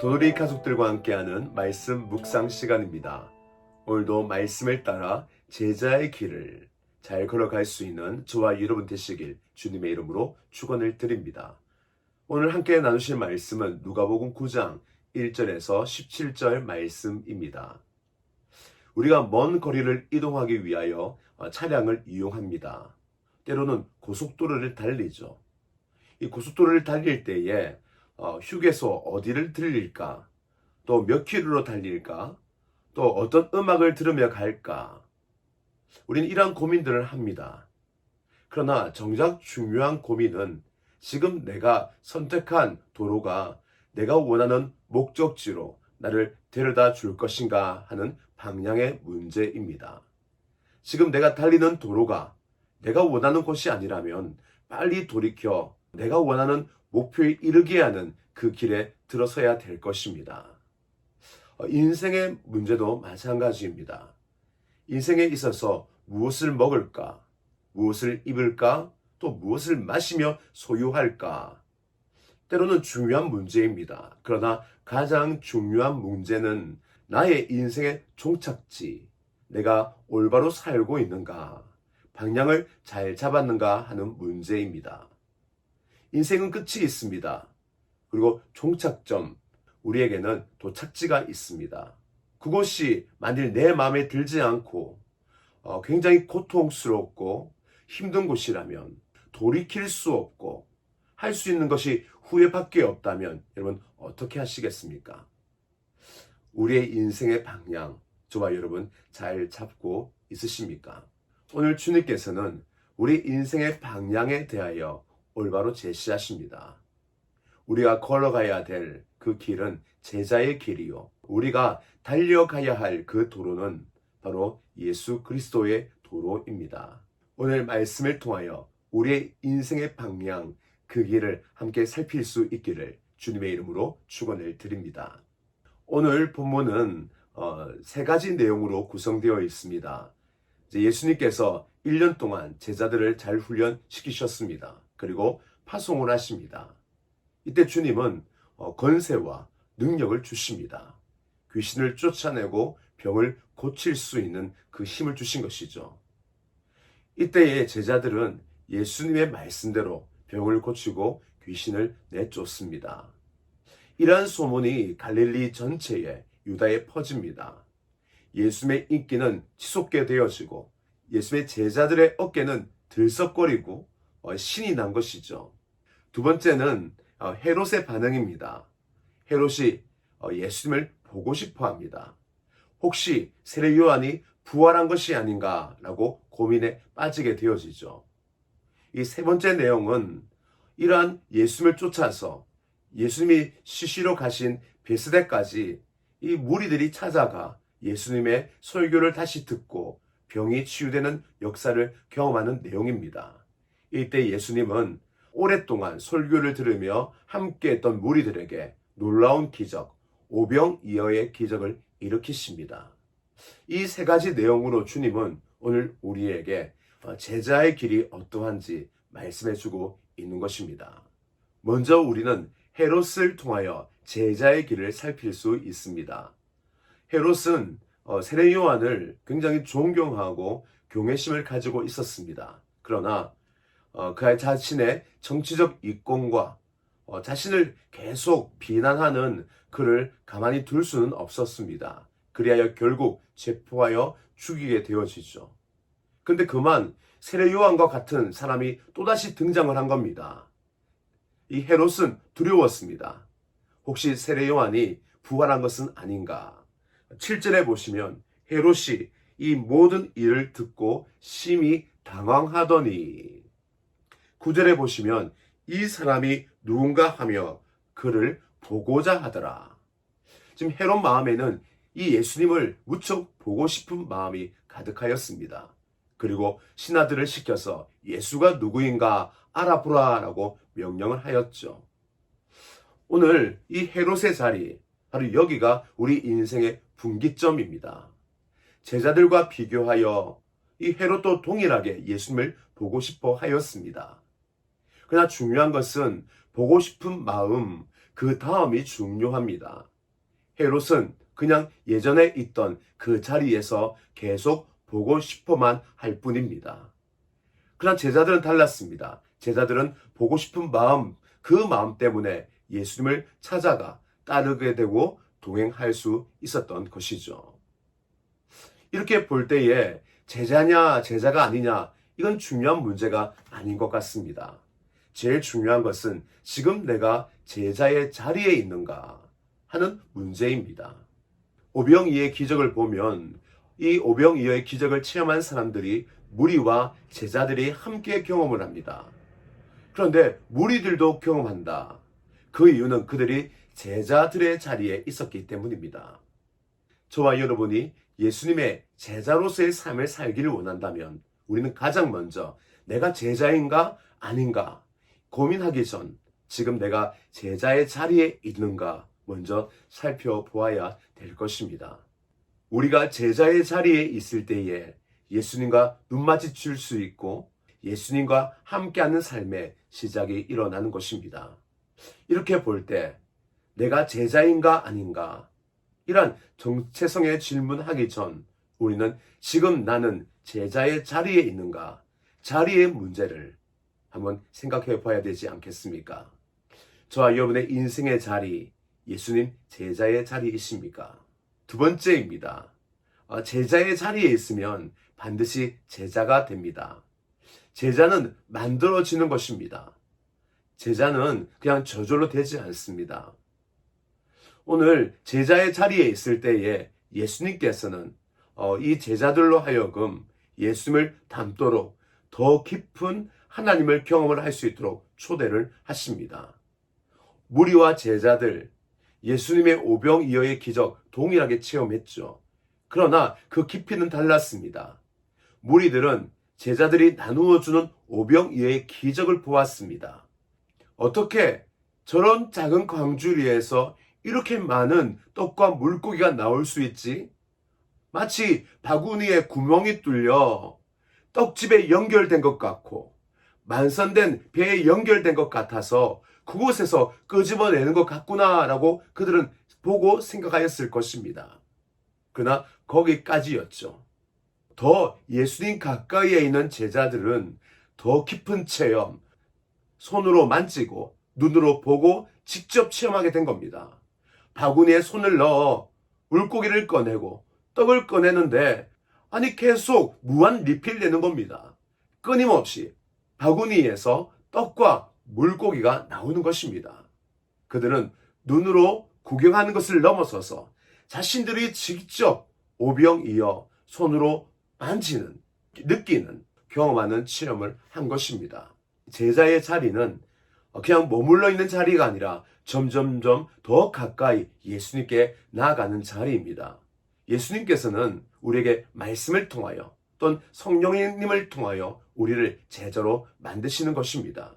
도돌이 가족들과 함께하는 말씀 묵상 시간입니다. 오늘도 말씀을 따라 제자의 길을 잘 걸어갈 수 있는 저와 여러분 되시길 주님의 이름으로 축원을 드립니다. 오늘 함께 나누실 말씀은 누가복음 9장 1절에서 17절 말씀입니다. 우리가 먼 거리를 이동하기 위하여 어, 차량을 이용합니다. 때로는 고속도로를 달리죠. 이 고속도로를 달릴 때에 어, 휴게소 어디를 들릴까? 또 몇 킬로로 달릴까? 또 어떤 음악을 들으며 갈까? 우리는 이러한 고민들을 합니다. 그러나 정작 중요한 고민은 지금 내가 선택한 도로가 내가 원하는 목적지로 나를 데려다 줄 것인가 하는 방향의 문제입니다. 지금 내가 달리는 도로가 내가 원하는 곳이 아니라면 빨리 돌이켜 내가 원하는 목표에 이르게 하는 그 길에 들어서야 될 것입니다. 어, 인생의 문제도 마찬가지입니다. 인생에 있어서 무엇을 먹을까, 무엇을 입을까, 또 무엇을 마시며 소유할까. 때로는 중요한 문제입니다. 그러나 가장 중요한 문제는 나의 인생의 종착지, 내가 올바로 살고 있는가, 방향을 잘 잡았는가 하는 문제입니다. 인생은 끝이 있습니다. 그리고 종착점, 우리에게는 도착지가 있습니다. 그곳이 만일 내 마음에 들지 않고 어, 굉장히 고통스럽고 힘든 곳이라면 돌이킬 수 없고 할 수 있는 것이 후회밖에 없다면 여러분 어떻게 하시겠습니까? 우리의 인생의 방향, 저와 여러분 잘 잡고 있으십니까? 오늘 주님께서는 우리 인생의 방향에 대하여 올바로 제시하십니다. 우리가 걸어가야 될 그 길은 제자의 길이요. 우리가 달려가야 할 그 도로는 바로 예수 그리스도의 도로입니다. 오늘 말씀을 통하여 우리의 인생의 방향, 그 길을 함께 살필 수 있기를 주님의 이름으로 축원을 드립니다. 오늘 본문은 어, 세 가지 내용으로 구성되어 있습니다. 예수님께서 1년 동안 제자들을 잘 훈련시키셨습니다. 그리고 파송을 하십니다. 이때 주님은 어, 권세와 능력을 주십니다. 귀신을 쫓아내고 병을 고칠 수 있는 그 힘을 주신 것이죠. 이때의 제자들은 예수님의 말씀대로 병을 고치고 귀신을 내쫓습니다. 이러한 소문이 갈릴리 전체에 유다에 퍼집니다. 예수님의 인기는 치솟게 되어지고 예수님의 제자들의 어깨는 들썩거리고 어, 신이 난 것이죠. 두 번째는 어, 헤롯의 반응입니다. 헤롯이 어, 예수님을 보고 싶어 합니다. 혹시 세례 요한이 부활한 것이 아닌가라고 고민에 빠지게 되어지죠. 이 세 번째 내용은 이러한 예수님을 쫓아서 예수님이 시시로 가신 베스데까지 이 무리들이 찾아가 예수님의 설교를 다시 듣고 병이 치유되는 역사를 경험하는 내용입니다. 이때 예수님은 오랫동안 설교를 들으며 함께했던 무리들에게 놀라운 기적, 오병이어의 기적을 일으키십니다. 이 세 가지 내용으로 주님은 오늘 우리에게 제자의 길이 어떠한지 말씀해주고 있는 것입니다. 먼저 우리는 헤롯을 통하여 제자의 길을 살필 수 있습니다. 헤롯은 어, 세례 요한을 굉장히 존경하고 경외심을 가지고 있었습니다. 그러나 어, 그 자신의 정치적 이권과 어, 자신을 계속 비난하는 그를 가만히 둘 수는 없었습니다. 그리하여 결국 체포하여 죽이게 되어지죠. 근데 그만 세례 요한과 같은 사람이 또다시 등장을 한 겁니다. 이 헤롯은 두려웠습니다. 혹시 세례 요한이 부활한 것은 아닌가? 7절에 보시면 헤롯이 이 모든 일을 듣고 심히 당황하더니 9절에 보시면 이 사람이 누군가 하며 그를 보고자 하더라. 지금 헤롯 마음에는 이 예수님을 무척 보고 싶은 마음이 가득하였습니다. 그리고 신하들을 시켜서 예수가 누구인가 알아보라라고 명령을 하였죠. 오늘 이 헤롯의 자리, 바로 여기가 우리 인생의 분기점입니다. 제자들과 비교하여 이 헤롯도 동일하게 예수님을 보고 싶어 하였습니다. 그러나 중요한 것은 보고 싶은 마음, 그 다음이 중요합니다. 헤롯은 그냥 예전에 있던 그 자리에서 계속 보고 싶어만 할 뿐입니다. 그러나 제자들은 달랐습니다. 제자들은 보고 싶은 마음, 그 마음 때문에 예수님을 찾아가 따르게 되고 동행할 수 있었던 것이죠. 이렇게 볼 때에 제자냐, 제자가 아니냐, 이건 중요한 문제가 아닌 것 같습니다. 제일 중요한 것은 지금 내가 제자의 자리에 있는가 하는 문제입니다. 오병이의 기적을 보면 이 오병이어의 기적을 체험한 사람들이 무리와 제자들이 함께 경험을 합니다. 그런데 무리들도 경험한다. 그 이유는 그들이 제자들의 자리에 있었기 때문입니다. 저와 여러분이 예수님의 제자로서의 삶을 살기를 원한다면 우리는 가장 먼저 내가 제자인가 아닌가 고민하기 전 지금 내가 제자의 자리에 있는가 먼저 살펴보아야 될 것입니다. 우리가 제자의 자리에 있을 때에 예수님과 눈 마주칠 수 있고 예수님과 함께하는 삶의 시작이 일어나는 것입니다. 이렇게 볼 때 내가 제자인가 아닌가 이런 정체성의 질문하기 전 우리는 지금 나는 제자의 자리에 있는가 자리의 문제를 한번 생각해 봐야 되지 않겠습니까? 저와 여러분의 인생의 자리 예수님 제자의 자리이십니까? 두 번째입니다. 어, 제자의 자리에 있으면 반드시 제자가 됩니다. 제자는 만들어지는 것입니다. 제자는 그냥 저절로 되지 않습니다. 오늘 제자의 자리에 있을 때에 예수님께서는 어, 이 제자들로 하여금 예수님을 닮도록 더 깊은 하나님을 경험을 할 수 있도록 초대를 하십니다. 무리와 제자들, 예수님의 오병이어의 기적 동일하게 체험했죠. 그러나 그 깊이는 달랐습니다. 무리들은 제자들이 나누어 주는 오병이어의 기적을 보았습니다. 어떻게 저런 작은 광주리에서 이렇게 많은 떡과 물고기가 나올 수 있지? 마치 바구니에 구멍이 뚫려 떡집에 연결된 것 같고 만선된 배에 연결된 것 같아서 그곳에서 끄집어내는 것 같구나라고 그들은 보고 생각하였을 것입니다. 그러나 거기까지였죠. 더 예수님 가까이에 있는 제자들은 더 깊은 체험, 손으로 만지고 눈으로 보고 직접 체험하게 된 겁니다. 바구니에 손을 넣어 물고기를 꺼내고 떡을 꺼내는데 아니 계속 무한 리필되는 겁니다. 끊임없이 바구니에서 떡과 물고기가 나오는 것입니다. 그들은 눈으로 구경하는 것을 넘어서서 자신들이 직접 오병이어 손으로 만지는, 느끼는, 경험하는 체험을 한 것입니다. 제자의 자리는 그냥 머물러 있는 자리가 아니라 점점점 더 가까이 예수님께 나아가는 자리입니다. 예수님께서는 우리에게 말씀을 통하여 또는 성령님을 통하여 우리를 제자로 만드시는 것입니다.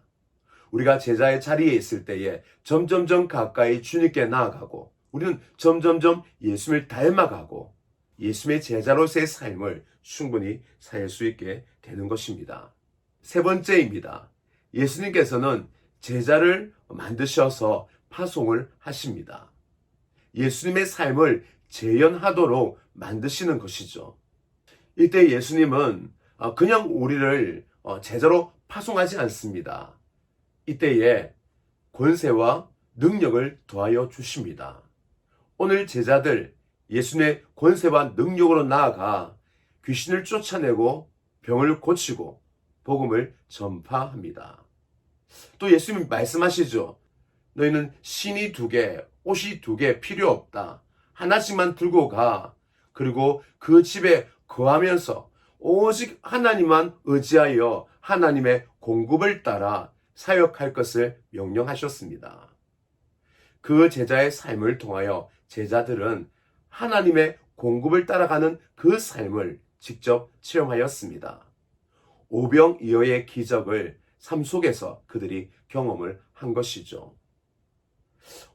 우리가 제자의 자리에 있을 때에 점점점 가까이 주님께 나아가고 우리는 점점점 예수님을 닮아가고 예수님의 제자로서의 삶을 충분히 살 수 있게 되는 것입니다. 세 번째입니다. 예수님께서는 제자를 만드셔서 파송을 하십니다. 예수님의 삶을 재현하도록 만드시는 것이죠. 이때 예수님은 어, 그냥 우리를 어, 제자로 파송하지 않습니다. 이때에 권세와 능력을 더하여 주십니다. 오늘 제자들 예수님의 권세와 능력으로 나아가 귀신을 쫓아내고 병을 고치고 복음을 전파합니다. 또 예수님이 말씀하시죠. 너희는 신이 두 개, 옷이 두 개 필요 없다. 하나씩만 들고 가. 그리고 그 집에 거하면서 오직 하나님만 의지하여 하나님의 공급을 따라 사역할 것을 명령하셨습니다. 그 제자의 삶을 통하여 제자들은 하나님의 공급을 따라가는 그 삶을 직접 체험하였습니다. 오병이어의 기적을 삶 속에서 그들이 경험을 한 것이죠.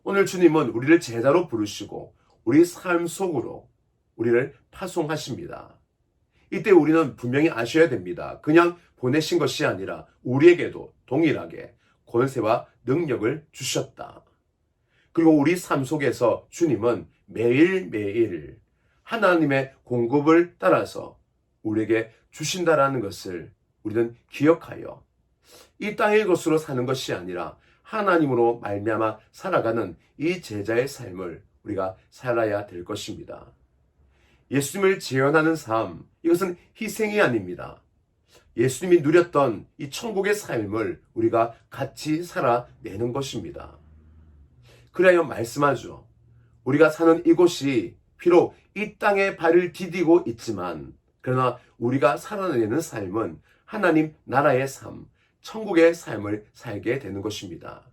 오늘 주님은 우리를 제자로 부르시고 우리 삶 속으로 우리를 파송하십니다. 이때 우리는 분명히 아셔야 됩니다. 그냥 보내신 것이 아니라 우리에게도 동일하게 권세와 능력을 주셨다. 그리고 우리 삶 속에서 주님은 매일매일 하나님의 공급을 따라서 우리에게 주신다라는 것을 우리는 기억하여 이 땅의 것으로 사는 것이 아니라 하나님으로 말미암아 살아가는 이 제자의 삶을 우리가 살아야 될 것입니다. 예수님을 재현하는 삶, 이것은 희생이 아닙니다. 예수님이 누렸던 이 천국의 삶을 우리가 같이 살아내는 것입니다. 그래야 말씀하죠. 우리가 사는 이곳이 비록 이 땅에 발을 디디고 있지만, 그러나 우리가 살아내는 삶은 하나님 나라의 삶, 천국의 삶을 살게 되는 것입니다.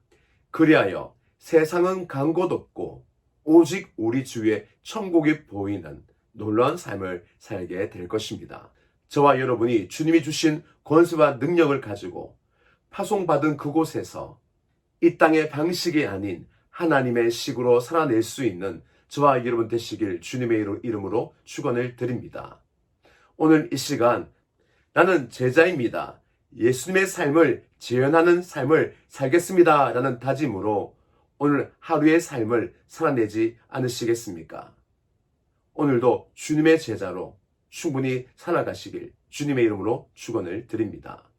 그리하여 세상은 간곳 없고, 오직 우리 주위에 천국이 보이는 놀라운 삶을 살게 될 것입니다. 저와 여러분이 주님이 주신 권세와 능력을 가지고 파송받은 그곳에서 이 땅의 방식이 아닌 하나님의 식으로 살아낼 수 있는 저와 여러분 되시길 주님의 이름으로 축원을 드립니다. 오늘 이 시간 나는 제자입니다. 예수님의 삶을 재현하는 삶을 살겠습니다. 라는 다짐으로 오늘 하루의 삶을 살아내지 않으시겠습니까? 오늘도 주님의 제자로 충분히 살아가시길 주님의 이름으로 축원을 드립니다.